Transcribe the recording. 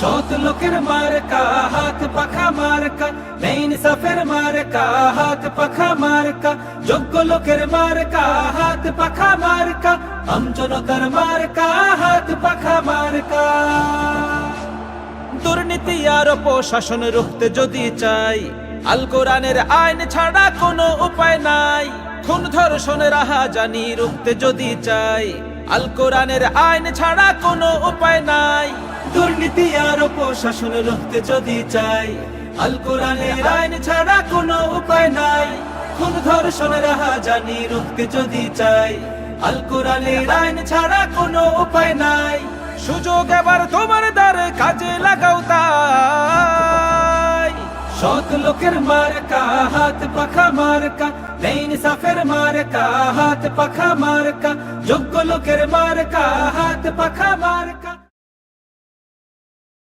সৎ লোকের মার্কা, হাত পাখা মার্কা নেইন সাফের মার্কা, হাত পাখা মার্কা, যোগ্য লোকের মার্কা, হাত পাখা মার্কা, আমজনতার মার্কা, হাত পাখা মার্কা। দুর্নীতি আর প্রশাসন রুখতে যদি চাই, আল কোরআনের আইন ছাড়া কোনো উপায় নাই। খুন ধর্ষণের জানি রুখতে যদি চাই, আল কোরআনের আইন ছাড়া কোনো উপায় নাই। দুর্নীতি আর প্রশাসন রুখতে যদি চাই, আল কোরআনের আইন ছাড়া কোনো উপায় নাই। খুন ধর্ষণের জানি রুখতে যদি চাই, আল কোরআনের আইন ছাড়া কোনো উপায় নাই। সুযোগ এবার তোমার দ্বারে কাজে লাগাও তাই। সৎ লোকের মার্কা, হাত পাখা মার্কা সাফের মার্কা, হাত পাখা মার্কা, যোগ্য লোকের মার্কা, হাত পাখা মার্কা।